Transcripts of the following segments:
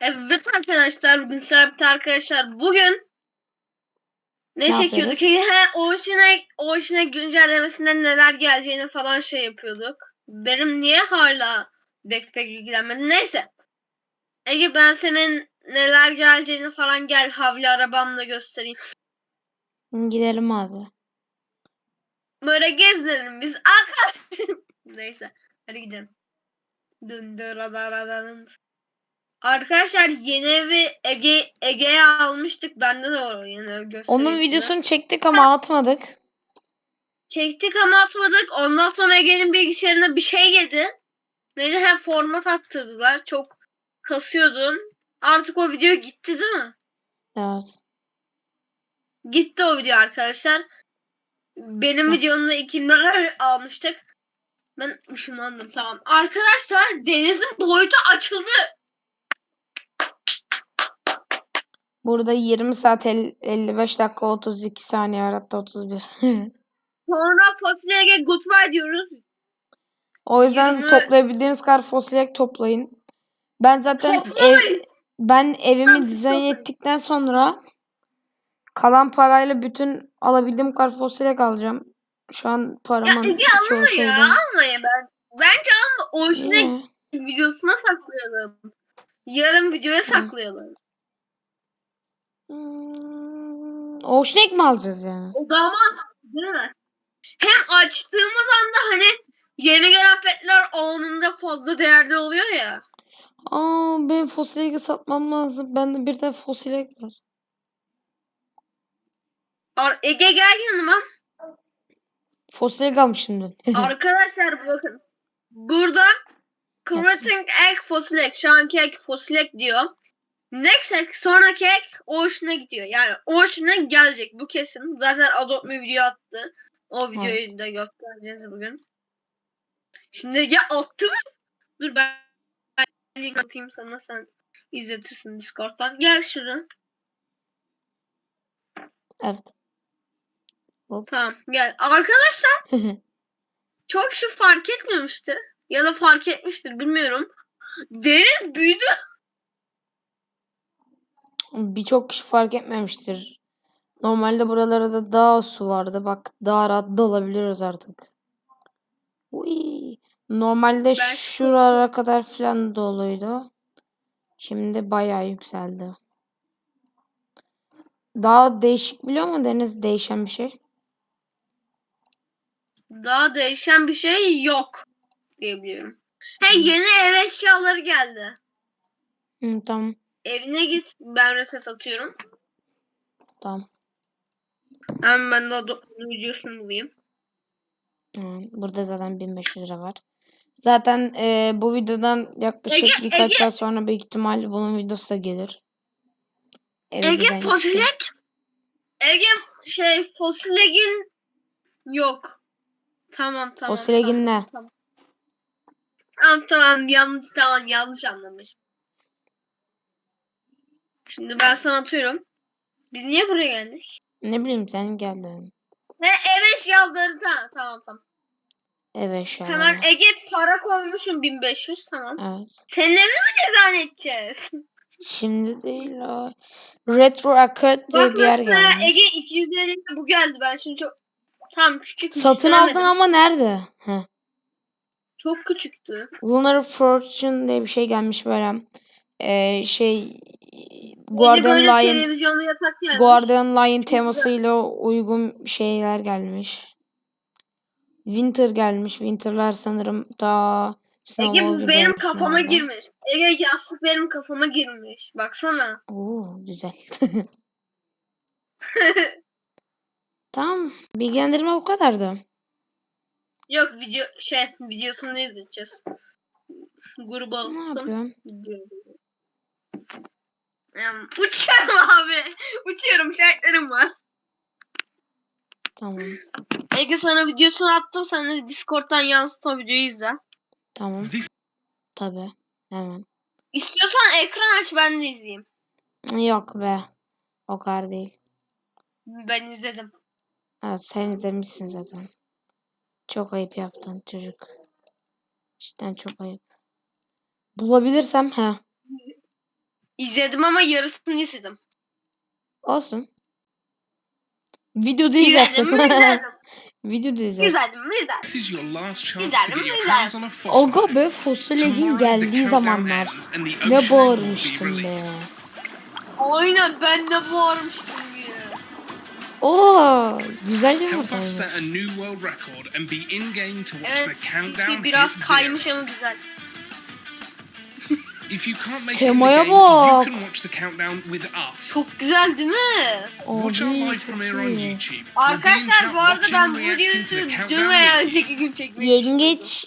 Evet arkadaşlar bugün Serpil arkadaşlar bugün ne, Ne çekiyorduk? He, Ocean'a Ocean'a güncellemesinden neler geleceğini falan şey yapıyorduk. Benim niye hala backpack ilgilenmedi? Neyse. Ege ben senin neler geleceğini falan gel havli arabamla göstereyim. Gidelim abi. Böyle gezinelim biz. Arkadaş. Neyse. Hadi gidelim. Dındıradaradın. Arkadaşlar yeni evi Ege Ege'ye almıştık. Bende de var o yeni ev göstereyim. Onun videosunu çektik ama atmadık. Çektik ama atmadık. Ondan sonra Ege'nin bilgisayarına bir şey yedi. Neydi? Hem format attırdılar. Çok kasıyordum. Artık o video gitti değil mi? Evet. Gitti o video arkadaşlar. Benim videomda 2000 lira almıştık. Ben ışınlandım tamam. Arkadaşlar denizin boyutu açıldı. Burada 20 saat el- 55 dakika 32 saniye var hatta 31. Sonra fasulyeye goodbye diyoruz. o yüzden Yirmi- toplayabildiğiniz kadar fosilek toplayın. Ben zaten ev, ben evimi siz dizayn toplayın. ettikten sonra kalan parayla bütün alabildiğim kadar fosilek alacağım. Şu an paramın çoğu alma ya şeyden. alma ya ben. Bence alma. Orijinal videosuna saklayalım. Yarın videoya saklayalım. Hmm, Ocean Egg mi alacağız yani? O zaman değil mi? Hem açtığımız anda hani yeni gelen petler anında fazla değerde oluyor ya. Aa, benim fosil eggi satmam lazım. Bende bir tane fosil egg var. Ar- Ege gel yanıma. Fosil egg almışım dün. Arkadaşlar bakın. Burada Egg Fossil Egg. Şu anki egg Fossil Egg diyor. Next sonraki egg Ocean'a gidiyor. Yani Ocean'a gelecek. Bu kesin. Zaten Adopt Me video attı. O videoyu da göstereceğiz bugün. Şimdi ya attı mı? Dur ben, ben link atayım sana sen izletirsin Discord'dan. Gel şuraya. Evet. Tamam gel. Arkadaşlar çok kişi fark etmemiştir. Ya da fark etmiştir bilmiyorum. Deniz büyüdü. Birçok kişi fark etmemiştir. Normalde buralarda daha az su vardı. Bak daha rahat dalabiliyoruz artık. Uy. Normalde Ben- şuralara kadar falan doluydu. Şimdi bayağı yükseldi. Daha değişik biliyor musun Deniz değişen bir şey? Daha değişen bir şey yok diyebiliyorum. He yeni ev eşyaları geldi. Hı, tamam. Evine git. Ben reset atıyorum. Tamam. Hemen ben Me videosunu bulayım. Hı, Burada zaten 1500 lira var. Zaten e, bu videodan yaklaşık Ege, birkaç Ege. saat sonra büyük ihtimalle bunun videosu da gelir. Evet, Ege. Fosilek Ege şey Fosilegin yok. Tamam tamam. Fosilegin tamam, ne? Tamam. Tamam tamam yanlış tamam yanlış anlamış. Şimdi ben sana atıyorum. Biz niye buraya geldik? Ne bileyim sen geldin. He ev eşyaları tamam tamam tamam. Evet şu an. Hemen Ege para koymuşum 1500 tamam. Evet. Senin evini mi dizayn edeceğiz? Şimdi değil o. Retro Arcade diye Bak bir yer mesela gelmiş. Ege 250 bu geldi ben şimdi çok tam küçük Satın aldın ama nerede? Heh. Çok küçüktü. Lunar Fortune diye bir şey gelmiş böyle. Ee, şey Guardian böyle Lion televizyonlu yatak gelmiş. Guardian Lion temasıyla uygun şeyler gelmiş. Winter gelmiş. Winter'lar sanırım daha Ege bu benim kafama herhalde. girmiş. Ege yastık benim kafama girmiş. Baksana. Oo güzel. Tamam. Bilgilendirme bu kadardı. Yok video şey videosunu izleyeceğiz. Gruba Ne yapıyorsun? Video- uçuyorum abi. Uçuyorum şartlarım var. Tamam. Ege sana videosunu attım. Sen de Discord'dan yansıt o videoyu izle. Tamam. Tabii. Hemen. İstiyorsan ekran aç ben de izleyeyim. Yok be. O kadar değil. Ben izledim. Evet sen izlemişsin zaten. Çok ayıp yaptın çocuk. Cidden çok ayıp. Bulabilirsem he. İzledim ama yarısını izledim. Olsun. Videoda izlersin. İzledim mi izledim. Videoda izlersin. İzledim mi izledim. This is your last chance Güzel, to get your güzel. hands on a fossil. Aga be Tomorrow the geldiği zamanlar. Ne bağırmıştım be. Aynen ben de bağırmıştım ya. Oo, güzel bir Help ortam. us set a new world record and be in game to watch Evet. the countdown Biraz kaymış ama güzel. Temaya bak. can watch the countdown with us. Çok güzel değil mi? Abi çok iyi. Arkadaşlar bu arada ben bu videoyu dün veya önceki gün düşünüyorum. Yengeç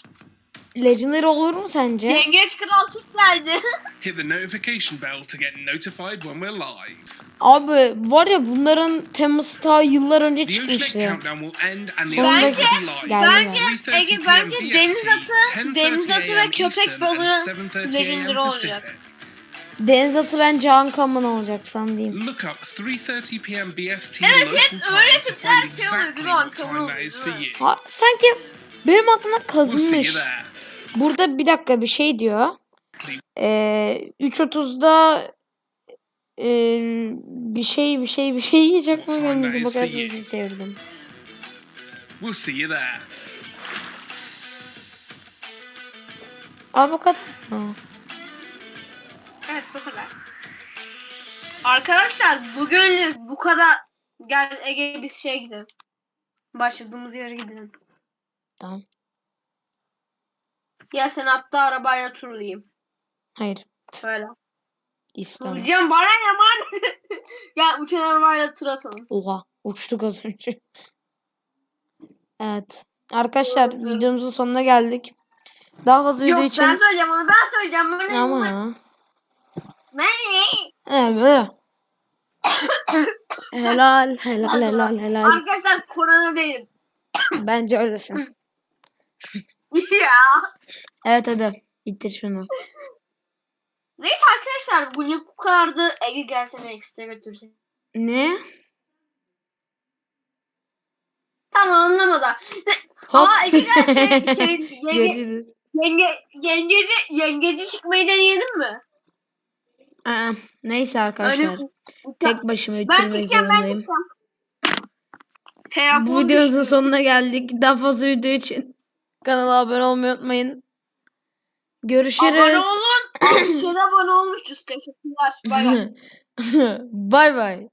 Legendary olur mu sence? Yengeç Kral Türk geldi. Hit the notification bell to get notified when we're live. Abi var ya bunların teması ta yıllar önce The Oceanic çıkmıştı. Countdown will end and the Sonra event will be live. geldi. Bence 3:30 Ege bence deniz atı, 10:30 deniz atı ve AM köpek Eastern balığı and 7:30 Legendary AM olacak. Pacific. Deniz atı bence Ankaman olacak sanayım. Look up 3:30 PM BST Evet, local hep time öyle to tipler find şey oluyor, değil exactly mi? what Ankaman time that oluyor, is for değil mi? you. Ha, sanki benim aklıma We'll see you kazınmış. there. Burada bir dakika bir şey diyor. Ee, 3.30'da ee, bir şey bir şey bir şey yiyecek mi görmedim. Bakarsınız çevirdim. We'll see you there. Aa bu kadar. Ha. Evet bu kadar. Arkadaşlar bugünlük bu kadar. Gel Ege biz şeye gidelim. Başladığımız yere gidelim. Tamam. Ya sen hatta arabayla turlayayım. Hayır. Böyle. İstemem. Turlayacağım bana var? Gel uçan arabayla tur atalım. Oha. Uçtuk az önce. Evet. Arkadaşlar Evet. videomuzun sonuna geldik. Daha fazla video Yok için ben söyleyeceğim onu ben söyleyeceğim. Bana ama ya. Ne? Evet. helal, helal, helal, helal. Arkadaşlar korona değilim. Bence öylesin. ya. Evet hadi. Bitir şunu. Neyse arkadaşlar bugünlük bu kadardı. Ege gelsene ekstra götürsün. Ne? Tamam anlamadı. Hop. Aa Ege gel şey, şey yenge, Görüşürüz. yenge, yengeci, yengeci çıkmayı deneyelim mi? Aa, neyse Öyle arkadaşlar. Tek başıma ben bitirmek çıkacağım ben zorundayım. çıkacağım. Bu Telefon düştü. sonuna geldik. Daha fazla video için kanala abone olmayı unutmayın. Görüşürüz. Abone olun. Şeyde abone olmuşuz. Teşekkürler. Bay bay. Bay bay.